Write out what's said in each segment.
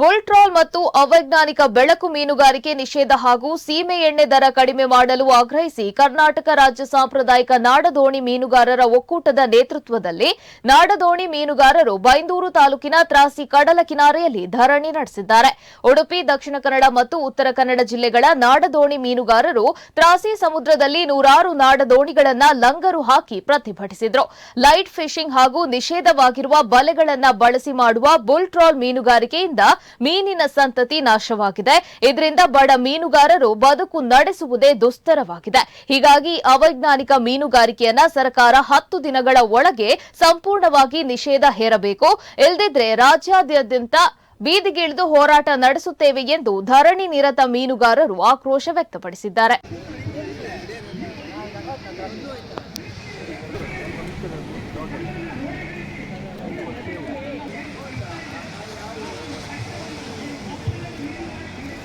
Bull trawl ಮತ್ತು ಅವೈಜ್ಞಾನಿಕ ಬೆಳಕು ಮೀನುಗಾರಿಕೆ ನಿಷೇಧ ಹಾಗೂ ಸೀಮೆ ಎಣ್ಣೆ ದರ ಕಡಿಮೆ ಮಾಡಲು ಆಗ್ರಹಿಸಿ ಕರ್ನಾಟಕ ರಾಜ್ಯ ಸಾಂಪ್ರದಾಯಿಕ ನಾಡದೋಣಿ ಮೀನುಗಾರರ ಒಕ್ಕೂಟದ ನೇತೃತ್ವದಲ್ಲಿ ನಾಡದೋಣಿ ಮೀನುಗಾರರು ಬೈಂದೂರು ತಾಲೂಕಿನ ತ್ರಾಸಿ ಕಡಲ ಕಿನಾರೆಯಲ್ಲಿ ಧರಣಿ ನಡೆಸಿದ್ದಾರೆ. ಉಡುಪಿ, ದಕ್ಷಿಣ ಕನ್ನಡ ಮತ್ತು ಉತ್ತರ ಕನ್ನಡ ಜಿಲ್ಲೆಗಳ ನಾಡದೋಣಿ ಮೀನುಗಾರರು ತ್ರಾಸಿ ಸಮುದ್ರದಲ್ಲಿ ನೂರಾರು ನಾಡದೋಣಿಗಳನ್ನ ಲಂಗರು ಹಾಕಿ ಪ್ರತಿಭಟಿಸಿದರು. ಲೈಟ್ ಫಿಶಿಂಗ್ ಹಾಗೂ ನಿಷೇಧವಾಗಿರುವ ಬಲೆಗಳನ್ನ ಬಳಸಿ ಮಾಡುವ ಬುಲ್ಟ್ರಾಲ್ ಮೀನುಗಾರಿಕೆಯಿಂದ ಮೀನಿನ ಸಂತತಿ ನಾಶವಾಗಿದೆ. ಇದರಿಂದ ಬಡ ಮೀನುಗಾರರು ಬದುಕು ನಡೆಸುವುದೇ ದುಸ್ತರವಾಗಿದೆ. ಹೀಗಾಗಿ ಅವೈಜ್ಞಾನಿಕ ಮೀನುಗಾರಿಕೆಯನ್ನ ಸರ್ಕಾರ ಹತ್ತು ದಿನಗಳ ಒಳಗೆ ಸಂಪೂರ್ಣವಾಗಿ ನಿಷೇಧ ಹೇರಬೇಕು. ಇಲ್ಲದಿದ್ರೆ ರಾಜ್ಯಾದ್ಯಂತ ಬೀದಿಗಿಳಿದು ಹೋರಾಟ ನಡೆಸುತ್ತೇವೆ ಎಂದು ಧರಣಿ ನಿರತ ಮೀನುಗಾರರು ಆಕ್ರೋಶ ವ್ಯಕ್ತಪಡಿಸಿದ್ದಾರೆ.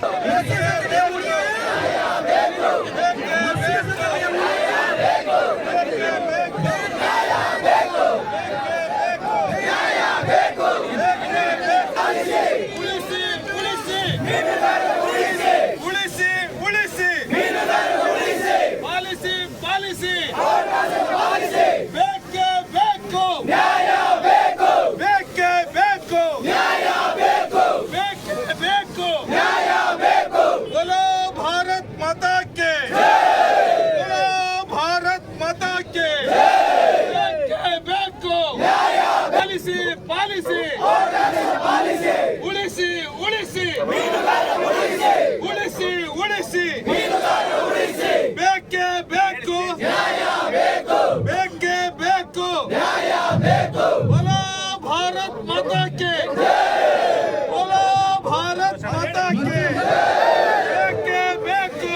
Brasil! ಪಾಲಿಸಿ ಪಾಲಿಸಿ ಉಳಿಸಿ ಉಳಿಸಿ ಉಳಿಸಿ ಉಳಿಸಿ ಬೇಕೇ ಬೇಕು ಬೇಕೇ ಬೇಕು ಹೊಲ ಭಾರತ್ ಮಾತಾಕ್ಕೆ ಹೊಲ ಭಾರತ್ ಮಾತಾಕ್ಕೆ ಬೇಕೇ ಬೇಕು